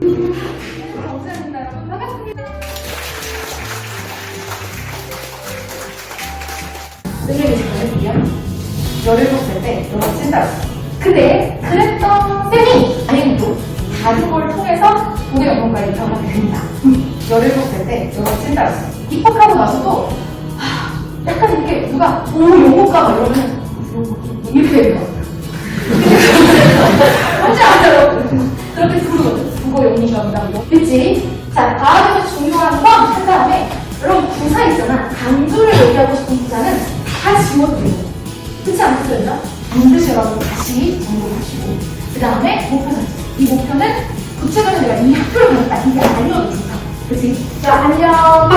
반갑습니다. 선생님이 저는요 열일곱 살때 영어 친다고 근데 그랬던 쌤이 다행히도 다른 걸 통해서 국어 영문과에 입학하게 됩니다. 열일곱 살때 영어 친다고. 입학하고 나서도 하, 약간 이렇게 누가 오막 이러면 이렇게 같아요 이거 그치? 자 다음에서 중요한 건 한 다음에 여러분 부사 있잖아 강조를 얘기하고 싶은 부사는 다 지워드려요 그렇지 않겠어요? 반드시 여러분 다시 정리하시고 그 다음에 목표 설정 이 목표는 구체적으로 내가 이 학교를 갔다 이게 좋다 그치? 자 안녕